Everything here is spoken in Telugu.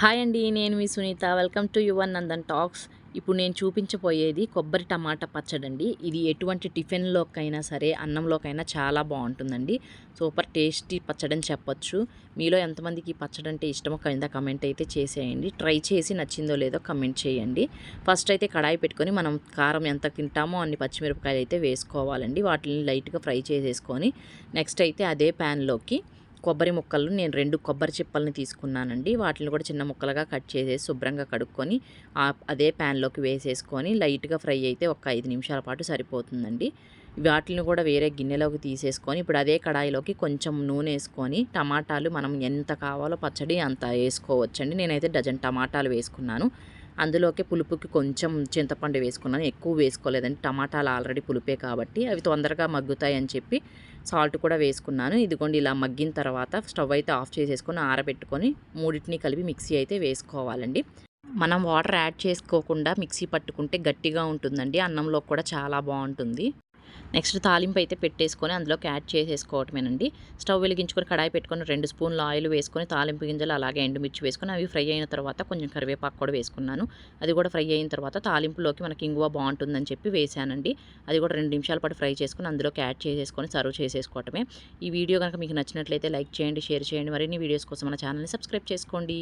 హాయ్ అండి నేను మీ Sunitha. Welcome to Yuvan Nandan talks. ఇప్పుడు నేను చూపించబోయేది కొబ్బరి టమాటా పచ్చడండి. ఇది ఎటువంటి టిఫిన్లోకైనా సరే అన్నంలోకైనా చాలా బాగుంటుందండి. సూపర్ టేస్టీ పచ్చడని చెప్పొచ్చు. మీలో ఎంతమందికి ఈ పచ్చడి అంటే ఇష్టమో కింద కమెంట్ అయితే చేసేయండి. ట్రై చేసి నచ్చిందో లేదో కమెంట్ చేయండి. ఫస్ట్ అయితే కడాయి పెట్టుకొని మనం కారం ఎంత తింటామో అన్ని పచ్చిమిరపకాయలు అయితే వేసుకోవాలండి. వాటిని లైట్గా ఫ్రై చేసేసుకొని నెక్స్ట్ అయితే అదే ప్యాన్లోకి కొబ్బరి ముక్కలు నేను రెండు కొబ్బరి చిప్పల్ని తీసుకున్నానండి. వాటిని కూడా చిన్న ముక్కలుగా కట్ చేసేసి శుభ్రంగా కడుక్కొని అదే ప్యాన్లోకి వేసేసుకొని లైట్గా ఫ్రై అయితే ఒక ఐదు నిమిషాల పాటు సరిపోతుందండి. వాటిని కూడా వేరే గిన్నెలోకి తీసేసుకొని ఇప్పుడు అదే కడాయిలోకి కొంచెం నూనె వేసుకొని టమాటాలు మనం ఎంత కావాలో పచ్చడి అంత వేసుకోవచ్చండి. నేనైతే డజన్ టమాటాలు వేసుకున్నాను. అందులోకి పులుపుకి కొంచెం చింతపండు వేసుకున్నాను. ఎక్కువ వేసుకోలేదండి. టమాటాలు ఆల్రెడీ పులుపే కాబట్టి అవి తొందరగా మగ్గుతాయి అని చెప్పి సాల్ట్ కూడా వేసుకున్నాను. ఇదిగోండి ఇలా మగ్గిన తర్వాత స్టవ్ అయితే ఆఫ్ చేసేసుకొని ఆరబెట్టుకొని మూడింటిని కలిపి మిక్సీ అయితే వేసుకోవాలండి. మనం వాటర్ యాడ్ చేసుకోకుండా మిక్సీ పట్టుకుంటే గట్టిగా ఉంటుందండి. అన్నంలో కూడా చాలా బాగుంటుంది. నెక్స్ట్ తాలింపు అయితే పెట్టేసుకొని అందులోకి యాడ్ చేసేసుకోవటమేనండి. స్టవ్ వెలిగించుకొని కడాయి పెట్టుకొని రెండు స్పూన్లు ఆయిల్ వేసుకొని తాలింపు గింజలు అలాగే ఎండుమిర్చి వేసుకొని అవి ఫ్రై అయిన తర్వాత కొంచెం కరివేపాకు కూడా వేసుకున్నాను. అది కూడా ఫ్రై అయిన తర్వాత తాలింపులోకి మనకి ఇంగువ బాగుంటుందని చెప్పి వేసానండి. అది కూడా రెండు నిమిషాల పాటు ఫ్రై చేసుకుని అందులోకి యాడ్ చేసేసుకొని సర్వ్ చేసేసుకోవటమే. ఈ వీడియో కనుక మీకు నచ్చినట్లయితే లైక్ చేయండి షేర్ చేయండి. మరిన్ని వీడియోస్ కోసం మన ఛానల్ని సబ్స్క్రైబ్ చేసుకోండి.